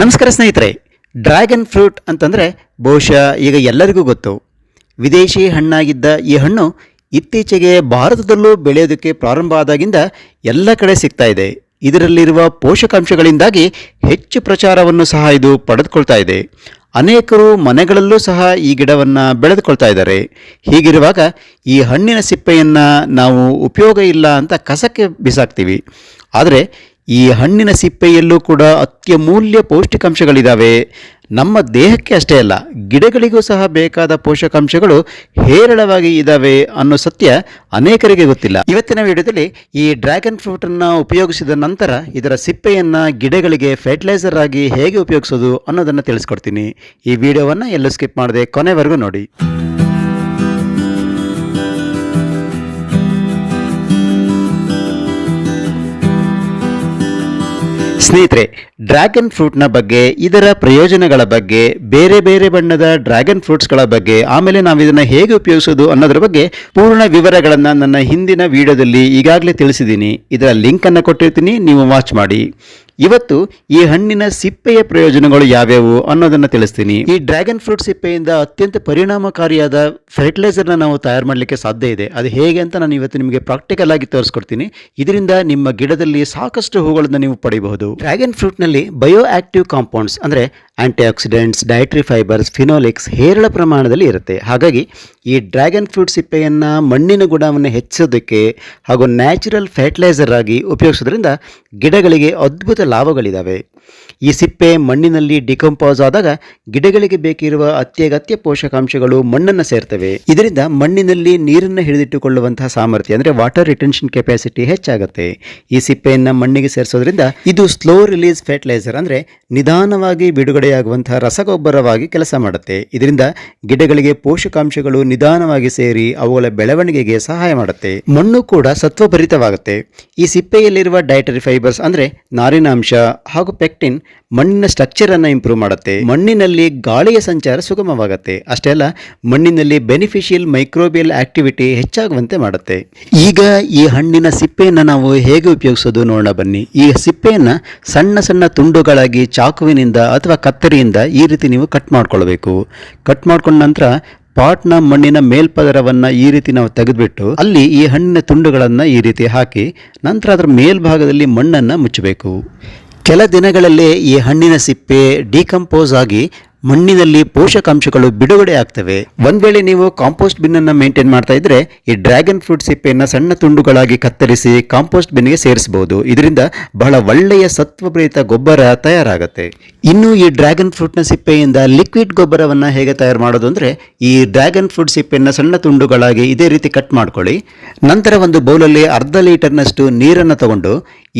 ನಮಸ್ಕಾರ ಸ್ನೇಹಿತರೆ, dragon fruit ಅಂತಂದರೆ ಬಹುಶಃ ಈಗ ಎಲ್ಲರಿಗೂ ಗೊತ್ತು. ವಿದೇಶಿ ಹಣ್ಣಾಗಿದ್ದ ಈ ಹಣ್ಣು ಇತ್ತೀಚೆಗೆ ಭಾರತದಲ್ಲೂ ಬೆಳೆಯೋದಕ್ಕೆ ಪ್ರಾರಂಭ ಆದಾಗಿಂದ ಎಲ್ಲ ಕಡೆ ಸಿಗ್ತಾ ಇದೆ. ಇದರಲ್ಲಿರುವ ಪೋಷಕಾಂಶಗಳಿಂದಾಗಿ ಹೆಚ್ಚು ಪ್ರಚಾರವನ್ನು ಸಹ ಇದು ಪಡೆದುಕೊಳ್ತಾ ಇದೆ. ಅನೇಕರು ಮನೆಗಳಲ್ಲೂ ಸಹ ಈ ಗಿಡವನ್ನು ಬೆಳೆದುಕೊಳ್ತಾ ಇದ್ದಾರೆ. ಹೀಗಿರುವಾಗ ಈ ಹಣ್ಣಿನ ಸಿಪ್ಪೆಯನ್ನು ನಾವು ಉಪಯೋಗ ಇಲ್ಲ ಅಂತ ಕಸಕ್ಕೆ ಬಿಸಾಕ್ತೀವಿ. ಆದರೆ ಈ ಹಣ್ಣಿನ ಸಿಪ್ಪೆಯಲ್ಲೂ ಕೂಡ ಅತ್ಯಮೂಲ್ಯ ಪೌಷ್ಟಿಕಾಂಶಗಳಿದ್ದಾವೆ ನಮ್ಮ ದೇಹಕ್ಕೆ ಅಷ್ಟೇ ಅಲ್ಲ, ಗಿಡಗಳಿಗೂ ಸಹ ಬೇಕಾದ ಪೋಷಕಾಂಶಗಳು ಹೇರಳವಾಗಿ ಇದ್ದಾವೆ ಅನ್ನೋ ಸತ್ಯ ಅನೇಕರಿಗೆ ಗೊತ್ತಿಲ್ಲ. ಇವತ್ತಿನ ವಿಡಿಯೋದಲ್ಲಿ ಈ ಡ್ರ್ಯಾಗನ್ ಫ್ರೂಟನ್ನು ಉಪಯೋಗಿಸಿದ ನಂತರ ಇದರ ಸಿಪ್ಪೆಯನ್ನು ಗಿಡಗಳಿಗೆ ಫರ್ಟಿಲೈಸರ್ ಆಗಿ ಹೇಗೆ ಉಪಯೋಗಿಸೋದು ಅನ್ನೋದನ್ನು ತಿಳಿಸ್ಕೊಡ್ತೀನಿ. ಈ ವಿಡಿಯೋವನ್ನು ಎಲ್ಲೂ ಸ್ಕಿಪ್ ಮಾಡದೆ ಕೊನೆವರೆಗೂ ನೋಡಿ. ಸ್ನೇಹಿತರೆ ಡ್ರ್ಯಾಗನ್ ಫ್ರೂಟ್ನ ಬಗ್ಗೆ, ಇದರ ಪ್ರಯೋಜನಗಳ ಬಗ್ಗೆ, ಬೇರೆ ಬೇರೆ ಬಣ್ಣದ ಡ್ರ್ಯಾಗನ್ ಫ್ರೂಟ್ಸ್ಗಳ ಬಗ್ಗೆ, ಆಮೇಲೆ ನಾವು ಇದನ್ನು ಹೇಗೆ ಉಪಯೋಗಿಸೋದು ಅನ್ನೋದ್ರ ಬಗ್ಗೆ ಪೂರ್ಣ ವಿವರಗಳನ್ನು ನನ್ನ ಹಿಂದಿನ ವಿಡಿಯೋದಲ್ಲಿ ಈಗಾಗಲೇ ತಿಳಿಸಿದ್ದೀನಿ. ಇದರ ಲಿಂಕನ್ನು ಕೊಟ್ಟಿರ್ತೀನಿ, ನೀವು ವಾಚ್ ಮಾಡಿ. ಇವತ್ತು ಈ ಹಣ್ಣಿನ ಸಿಪ್ಪೆಯ ಪ್ರಯೋಜನಗಳು ಯಾವ್ಯಾವು ಅನ್ನೋದನ್ನ ತಿಳಿಸ್ತೀನಿ. ಈ ಡ್ರ್ಯಾಗನ್ ಫ್ರೂಟ್ ಸಿಪ್ಪೆಯಿಂದ ಅತ್ಯಂತ ಪರಿಣಾಮಕಾರಿಯಾದ ಫರ್ಟಿಲೈಸರ್ನ ನಾವು ತಯಾರು ಮಾಡಲಿಕ್ಕೆ ಸಾಧ್ಯ ಇದೆ. ಅದು ಹೇಗೆ ಅಂತ ನಾನು ಇವತ್ತು ನಿಮಗೆ ಪ್ರಾಕ್ಟಿಕಲ್ ಆಗಿ ತೋರಿಸ್ಕೊಡ್ತೀನಿ. ಇದರಿಂದ ನಿಮ್ಮ ಗಿಡದಲ್ಲಿ ಸಾಕಷ್ಟು ಹೂಗಳನ್ನು ನೀವು ಪಡೆಯಬಹುದು ಡ್ರ್ಯಾಗನ್ ಫ್ರೂಟ್ನಲ್ಲಿ ಬಯೋ ಆಕ್ಟಿವ್ ಕಾಂಪೌಂಡ್ಸ್ ಅಂದರೆ anti oxidants dietary fibres phenolics ಹೇರಳ ಪ್ರಮಾಣದಲ್ಲಿ ಇರುತ್ತೆ. ಹಾಗಾಗಿ ಈ ಡ್ರ್ಯಾಗನ್ ಫ್ರೂಟ್ ಸಿಪ್ಪೆಯನ್ನು ಮಣ್ಣಿನ ಗುಣವನ್ನು ಹೆಚ್ಚಿಸೋದಕ್ಕೆ ಹಾಗೂ ನ್ಯಾಚುರಲ್ ಫರ್ಟಿಲೈಸರ್ ಆಗಿ ಉಪಯೋಗಿಸೋದ್ರಿಂದ ಗಿಡಗಳಿಗೆ ಅದ್ಭುತ ಲಾಭಗಳಿದ್ದಾವೆ ಈ ಸಿಪ್ಪೆ ಮಣ್ಣಿನಲ್ಲಿ ಡಿಕಂಪೋಸ್ ಆದಾಗ ಗಿಡಗಳಿಗೆ ಬೇಕಿರುವ ಅತ್ಯಗತ್ಯ ಪೋಷಕಾಂಶಗಳು ಮಣ್ಣನ್ನು ಸೇರ್ತವೆ. ಇದರಿಂದ ಮಣ್ಣಿನಲ್ಲಿ ನೀರನ್ನು ಹಿಡಿದಿಟ್ಟುಕೊಳ್ಳುವಂತಹ ಸಾಮರ್ಥ್ಯ, ಅಂದರೆ ವಾಟರ್ ರಿಟೆನ್ಷನ್ ಕೆಪಾಸಿಟಿ ಹೆಚ್ಚಾಗುತ್ತೆ. ಈ ಸಿಪ್ಪೆಯನ್ನು ಮಣ್ಣಿಗೆ ಸೇರಿಸೋದ್ರಿಂದ ಇದು ಸ್ಲೋ ರಿಲೀಸ್ ಫರ್ಟಿಲೈಸರ್ ಅಂದರೆ ನಿಧಾನವಾಗಿ ಬಿಡುಗಡೆಯಾಗುವಂತಹ ರಸಗೊಬ್ಬರವಾಗಿ ಕೆಲಸ ಮಾಡುತ್ತೆ. ಇದರಿಂದ ಗಿಡಗಳಿಗೆ ಪೋಷಕಾಂಶಗಳು ನಿಧಾನವಾಗಿ ಸೇರಿ ಅವುಗಳ ಬೆಳವಣಿಗೆಗೆ ಸಹಾಯ ಮಾಡುತ್ತೆ. ಮಣ್ಣು ಕೂಡ ಸತ್ವಭರಿತವಾಗುತ್ತೆ. ಈ ಸಿಪ್ಪೆಯಲ್ಲಿರುವ ಡಯಟರಿ ಫೈಬರ್ಸ್ ಅಂದರೆ ನಾರಿನಾಂಶ ಹಾಗೂ ಪೆಕ್ಟಿನ್ ಮಣ್ಣಿನ ಸ್ಟ್ರಕ್ಚರ್ ಅನ್ನು ಇಂಪ್ರೂವ್ ಮಾಡುತ್ತೆ. ಮಣ್ಣಿನಲ್ಲಿ ಗಾಳಿಯ ಸಂಚಾರ ಸುಗಮವಾಗುತ್ತೆ. ಅಷ್ಟೇ ಅಲ್ಲ, ಮಣ್ಣಿನಲ್ಲಿ ಬೆನಿಫಿಷಿಯಲ್ ಮೈಕ್ರೋಬಿಯಲ್ ಆಕ್ಟಿವಿಟಿ ಹೆಚ್ಚಾಗುವಂತೆ ಮಾಡುತ್ತೆ. ಈಗ ಈ ಹಣ್ಣಿನ ಸಿಪ್ಪೆಯನ್ನು ನಾವು ಹೇಗೆ ಉಪಯೋಗಿಸೋದು ನೋಡೋಣ ಬನ್ನಿ. ಈ ಸಿಪ್ಪೆಯನ್ನು ಸಣ್ಣ ಸಣ್ಣ ತುಂಡುಗಳಾಗಿ ಚಾಕುವಿನಿಂದ ಅಥವಾ ಕತ್ತರಿಯಿಂದ ಈ ರೀತಿ ನೀವು ಕಟ್ ಮಾಡ್ಕೊಳ್ಬೇಕು. ಕಟ್ ಮಾಡ್ಕೊಂಡ ನಂತರ ಪಾಟ್ನ ಮಣ್ಣಿನ ಮೇಲ್ಪದರವನ್ನು ಈ ರೀತಿ ನಾವು ತೆಗೆದುಬಿಟ್ಟು ಅಲ್ಲಿ ಈ ಹಣ್ಣಿನ ತುಂಡುಗಳನ್ನು ಈ ರೀತಿ ಹಾಕಿ ನಂತರ ಅದರ ಮೇಲ್ಭಾಗದಲ್ಲಿ ಮಣ್ಣನ್ನು ಮುಚ್ಚಬೇಕು. ಕೆಲ ದಿನಗಳಲ್ಲೇ ಈ ಹಣ್ಣಿನ ಸಿಪ್ಪೆ ಡಿಕಂಪೋಸ್ ಆಗಿ ಮಣ್ಣಿನಲ್ಲಿ ಪೋಷಕಾಂಶಗಳು ಬಿಡುಗಡೆ ಆಗ್ತವೆ. ಒಂದ್ ವೇಳೆ ನೀವು ಕಾಂಪೋಸ್ಟ್ ಬಿನ್ ಅನ್ನ ಮೇಂಟೈನ್ ಮಾಡ್ತಾ ಇದ್ರೆ ಈ ಡ್ರ್ಯಾಗನ್ ಫ್ರೂಟ್ ಸಿಪ್ಪೆಯನ್ನು ಸಣ್ಣ ತುಂಡುಗಳಾಗಿ ಕತ್ತರಿಸಿ ಕಾಂಪೋಸ್ಟ್ ಬಿನ್ಗೆ ಸೇರಿಸಬಹುದು ಇದರಿಂದ ಬಹಳ ಒಳ್ಳೆಯ ಸತ್ವಪ್ರೇರಿತ ಗೊಬ್ಬರ ತಯಾರಾಗುತ್ತೆ. ಇನ್ನು ಈ ಡ್ರ್ಯಾಗನ್ ಫ್ರೂಟ್ನ ಸಿಪ್ಪೆಯಿಂದ ಲಿಕ್ವಿಡ್ ಗೊಬ್ಬರವನ್ನು ಹೇಗೆ ತಯಾರು ಮಾಡೋದು ಅಂದರೆ ಈ ಡ್ರ್ಯಾಗನ್ ಫ್ರೂಟ್ ಸಿಪ್ಪೆಯನ್ನು ಸಣ್ಣ ತುಂಡುಗಳಾಗಿ ಇದೇ ರೀತಿ ಕಟ್ ಮಾಡ್ಕೊಳ್ಳಿ. ನಂತರ ಒಂದು ಬೌಲಲ್ಲಿ ಅರ್ಧ ಲೀಟರ್ನಷ್ಟು ನೀರನ್ನು ತಗೊಂಡು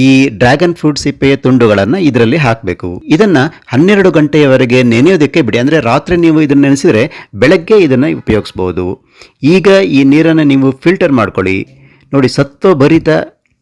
ಈ ಡ್ರ್ಯಾಗನ್ ಫ್ರೂಟ್ ಸಿಪ್ಪೆಯ ತುಂಡುಗಳನ್ನು ಇದರಲ್ಲಿ ಹಾಕಬೇಕು. ಇದನ್ನು ಹನ್ನೆರಡು ಗಂಟೆಯವರೆಗೆ ನೆನೆಯೋದಕ್ಕೆ ಬಿಡಿ. ಅಂದರೆ ರಾತ್ರಿ ನೀವು ಇದನ್ನು ನೆನೆಸಿದರೆ ಬೆಳಗ್ಗೆ ಇದನ್ನು ಉಪಯೋಗಿಸ್ಬೋದು. ಈಗ ಈ ನೀರನ್ನು ನೀವು ಫಿಲ್ಟರ್ ಮಾಡ್ಕೊಳ್ಳಿ. ನೋಡಿ, ಸತ್ವಭರಿತ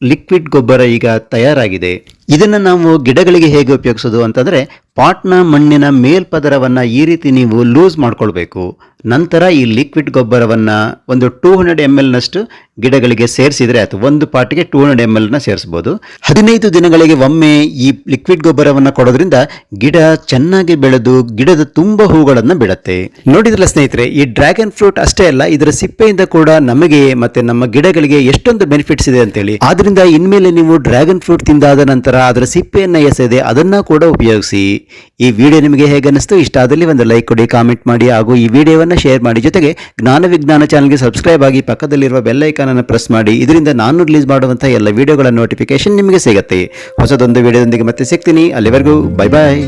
ಲಿಕ್ವಿಡ್ ಗೊಬ್ಬರ ಈಗ ತಯಾರಾಗಿದೆ. ಇದನ್ನು ನಾವು ಗಿಡಗಳಿಗೆ ಹೇಗೆ ಉಪಯೋಗಿಸೋದು ಅಂತಂದರೆ ಪಾಟ್ನ ಮಣ್ಣಿನ ಮೇಲ್ಪದರವನ್ನು ಈ ರೀತಿ ನೀವು ಲೂಸ್ ಮಾಡ್ಕೊಳ್ಬೇಕು. ನಂತರ ಈ ಲಿಕ್ವಿಡ್ ಗೊಬ್ಬರವನ್ನು ಒಂದು ಟೂ ಹಂಡ್ರೆಡ್ ಎಂ ಎಲ್ನಷ್ಟು ಗಿಡಗಳಿಗೆ ಸೇರಿಸಿದರೆ ಅಥವಾ ಒಂದು ಪಾಟಿಗೆ ಟೂ ಹಂಡ್ರೆಡ್ ಎಂ ಎಲ್ನ ಸೇರಿಸ್ಬೋದು. ಹದಿನೈದು ದಿನಗಳಿಗೆ ಒಮ್ಮೆ ಈ ಲಿಕ್ವಿಡ್ ಗೊಬ್ಬರವನ್ನು ಕೊಡೋದ್ರಿಂದ ಗಿಡ ಚೆನ್ನಾಗಿ ಬೆಳೆದು ಗಿಡದ ತುಂಬ ಹೂಗಳನ್ನು ಬಿಡುತ್ತೆ. ನೋಡಿದ್ರಲ್ಲ ಸ್ನೇಹಿತರೆ, ಈ ಡ್ರ್ಯಾಗನ್ ಫ್ರೂಟ್ ಅಷ್ಟೇ ಅಲ್ಲ, ಇದರ ಸಿಪ್ಪೆಯಿಂದ ಕೂಡ ನಮಗೆ ಮತ್ತೆ ನಮ್ಮ ಗಿಡಗಳಿಗೆ ಎಷ್ಟೊಂದು ಬೆನಿಫಿಟ್ಸ್ ಇದೆ ಅಂತೇಳಿ. ಆದ್ರಿಂದ ಇನ್ಮೇಲೆ ನೀವು ಡ್ರ್ಯಾಗನ್ ಫ್ರೂಟ್ ತಿಂದಾದ ನಂತರ ಅದರ ಸಿಪ್ಪೆಯನ್ನು ಎಸೆದೆ ಅದನ್ನ ಕೂಡ ಉಪಯೋಗಿಸಿ. ಈ ವಿಡಿಯೋ ನಿಮಗೆ ಹೇಗೆ ಅನಿಸ್ತು ಇಷ್ಟ ಆದಲ್ಲಿ ಒಂದು ಲೈಕ್ ಕೊಡಿ ಕಾಮೆಂಟ್ ಮಾಡಿ, ಹಾಗೂ ಈ ವಿಡಿಯೋವನ್ನು ಶೇರ್ ಮಾಡಿ. ಜೊತೆಗೆ ಜ್ಞಾನ ವಿಜ್ಞಾನ ಚಾನಲ್ಗೆ ಸಬ್ಸ್ಕ್ರೈಬ್ ಆಗಿ ಪಕ್ಕದಲ್ಲಿರುವ ಬೆಲ್ ಐಕಾನ್ ಅನ್ನು ಪ್ರೆಸ್ ಮಾಡಿ. ಇದರಿಂದ ನಾನು ರಿಲೀಸ್ ಮಾಡುವಂಥ ಎಲ್ಲ ವಿಡಿಯೋಗಳ ನೋಟಿಫಿಕೇಶನ್ ನಿಮಗೆ ಸಿಗುತ್ತೆ. ಹೊಸದೊಂದು ವಿಡಿಯೋದೊಂದಿಗೆ ಮತ್ತೆ ಸಿಗ್ತೀನಿ. ಅಲ್ಲಿವರೆಗೂ ಬೈ ಬಾಯ್